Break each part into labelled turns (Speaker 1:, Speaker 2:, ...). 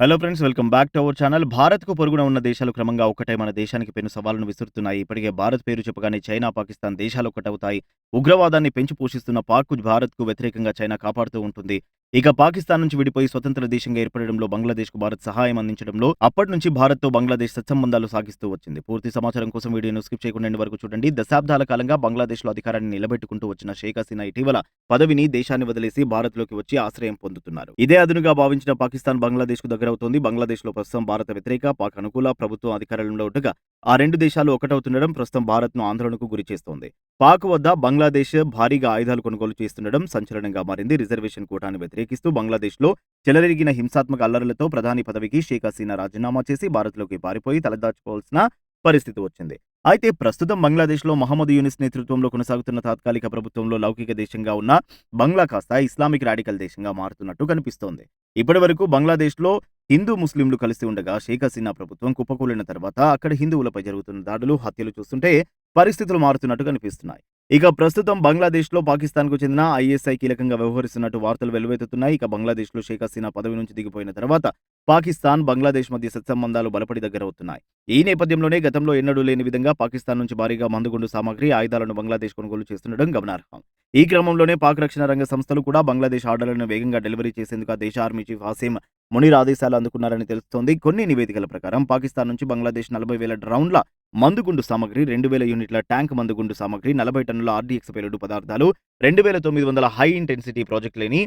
Speaker 1: Hello friends welcome back to our channel భారత్కు పొరుగున ఉన్న దేశాలు క్రమంగా ఒక్కటే మన దేశానికి పెను సవాళ్ళను విసురుతున్నాయి. ఇప్పటికే భారత్ పేరు చెప్పగానే చైనా పాకిస్తాన్ దేశాలు ఒకటవుతాయి. ఉగ్రవాదాన్ని పెంచి పోషిస్తున్న పాక్ భారత్కు వ్యతిరేకంగా చైనా కాపాడుతూ ఉంటుంది. ఇక పాకిస్తాన్ నుంచి విడిపోయి స్వతంత్ర దేశంగా ఏర్పడడంలో బంగ్లాదేశ్కు భారత్ సహాయం అందించడంలో అప్పటి నుంచి భారత్తో బంగ్లాదేశ్ సత్సంబంధాలు సాగిస్తూ వచ్చింది. పూర్తి సమాచారం కోసం వీడియోను స్కిప్ చేయకుండా వరకు చూడండి. దశాబ్దాల కాలంగా బంగ్లాదేశ్లో అధికారాన్ని నిలబెట్టుకుంటూ వచ్చిన షేక్ హసీనా ఇటీవల పదవిని దేశాన్ని వదిలేసి భారత్లోకి వచ్చి ఆశ్రయం పొందుతున్నారు. ఇదే అదునుగా భావించిన పాకిస్తాన్ బంగ్లాదేశ్కు దగ్గరవుతోంది. బంగ్లాదేశ్లో ప్రస్తుతం భారత వ్యతిరేక పాక్ అనుకూల ప్రభుత్వం అధికారంలో ఉండగా ఆ రెండు దేశాలు ఒకటవుతుండడం ప్రస్తుతం భారత్ను ఆందోళనకు గురి చేస్తోంది. పాక్ వద్ద బంగ్లాదేశ్ భారీగా ఆయుధాలు కొనుగోలు చేస్తుండడం సంచలనంగా మారింది. రిజర్వేషన్ కోటాను వ్యతిరేకిస్తూ బంగ్లాదేశ్లో చెలరేగిన హింసాత్మక అల్లర్లతో ప్రధాని పదవికి షేక్ హసీనా రాజీనామా చేసి భారత్లోకి పారిపోయి తలదాచుకోవాల్సిన పరిస్థితి వచ్చింది. అయితే ప్రస్తుతం బంగ్లాదేశ్లో మహమ్మద్ యూనిస్ నేతృత్వంలో కొనసాగుతున్న తాత్కాలిక ప్రభుత్వంలో లౌకిక దేశంగా ఉన్న బంగ్లా కాస్త ఇస్లామిక్ రాడికల్ దేశంగా మారుతున్నట్టు కనిపిస్తోంది. ఇప్పటి వరకు బంగ్లాదేశ్లో హిందూ ముస్లింలు కలిసి ఉండగా షేక్ హసీనా ప్రభుత్వం కుప్పకూలిన తర్వాత అక్కడ హిందువులపై జరుగుతున్న దాడులు హత్యలు చూస్తుంటే పరిస్థితులు మారుతున్నట్టు కనిపిస్తున్నాయి. ఇక ప్రస్తుతం బంగ్లాదేశ్లో పాకిస్తాన్కు చెందిన ఐఎస్ఐ కీలకంగా వ్యవహరిస్తున్నట్టు వార్తలు వెలువెత్తుతున్నాయి. ఇక బంగ్లాదేశ్లో షేక్ హసీనా పదవి నుంచి దిగిపోయిన తర్వాత పాకిస్తాన్ బంగ్లాదేశ్ మధ్య సత్సంబంధాలు బలపడి దగ్గరవుతున్నాయి ఈ నేపథ్యంలోనే గతంలో ఎన్నడూ లేని విధంగా పాకిస్తాన్ నుంచి భారీగా మందుగుండు సామాగ్రి ఆయుధాలను బంగ్లాదేశ్ కొనుగోలు చేస్తుండడం గమనార్హం. ఈ క్రమంలోనే పాక్ రక్షణ రంగ సంస్థలు కూడా బంగ్లాదేశ్ ఆర్డర్లను వేగంగా డెలివరీ చేసేందుకు ఆ దేశ ఆర్మీ చీఫ్ హాసీం మునీర్ ఆదేశాలు అందుకున్నారని తెలుస్తోంది. కొన్ని నివేదికల ప్రకారం పాకిస్తాన్ నుంచి బంగ్లాదేశ్ నలభై వేల డ్రౌన్ల మందుగుండు సామగ్రి రెండు వేల యూనిట్ల ట్యాంక్ మందుగుండు సామగ్రి నలభై టన్నుల ఆర్డీఎక్స్ పేలుడు పదార్థాలు రెండు వేల తొమ్మిది వందల హై ఇంటెన్సిటీ ప్రాజెక్ట్ లేని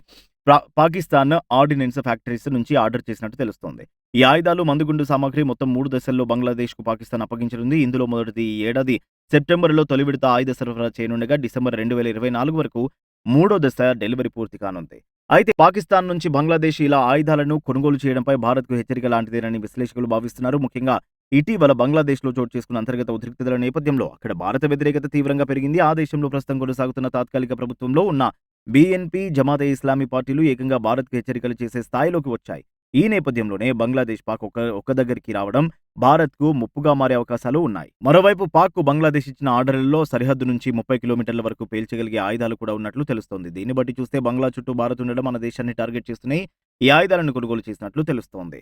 Speaker 1: పాకిస్తాన్ ఆర్డినెన్స్ ఫ్యాక్టరీస్ నుంచి ఆర్డర్ చేసినట్టు తెలుస్తోంది. ఈ ఆయుధాలు మందుగుండు సామగ్రి మొత్తం మూడు దశల్లో బంగ్లాదేశ్కు పాకిస్తాన్ అప్పగించనుంది. ఇందులో మొదటిది ఈ ఏడాది సెప్టెంబర్లో తొలి విడత ఆయుధ సరఫరా చేయనుండగా డిసెంబర్ రెండు వేల ఇరవై నాలుగు వరకు మూడో దశ డెలివరీ పూర్తి కానుంది. అయితే పాకిస్తాన్ నుంచి బంగ్లాదేశ్ ఇలా ఆయుధాలను కొనుగోలు చేయడంపై భారత్కు హెచ్చరిక లాంటిదేనని విశ్లేషకులు భావిస్తున్నారు. ముఖ్యంగా ఇటీవల బంగ్లాదేశ్లో చోటు చేసుకున్న అంతర్గత ఉద్రిక్తతల నేపథ్యంలో అక్కడ భారత వ్యతిరేకత తీవ్రంగా పెరిగింది. ఆ దేశంలో ప్రస్తుతం కొనసాగుతున్న తాత్కాలిక ప్రభుత్వంలో ఉన్న బీఎన్పీ జమాతే ఇస్లామీ పార్టీలు ఏకంగా భారత్కు హెచ్చరికలు చేసే స్థాయిలోకి వచ్చాయి. ఈ నేపథ్యంలోనే బంగ్లాదేశ్ పాక్ ఒక ఒక్క దగ్గరికి రావడం భారత్కు ముప్పుగా మారే అవకాశాలు ఉన్నాయి. మరోవైపు పాక్కు బంగ్లాదేశ్ ఇచ్చిన ఆర్డర్లలో సరిహద్దు నుంచి ముప్పై కిలోమీటర్ల వరకు పేల్చగలిగే ఆయుధాలు కూడా ఉన్నట్లు తెలుస్తోంది. దీన్ని బట్టి చూస్తే బంగ్లా చుట్టూ భారత్ ఉండడం మన దేశాన్ని టార్గెట్ చేస్తున్నాయి. ఈ ఆయుధాలను కొనుగోలు చేసినట్లు తెలుస్తోంది.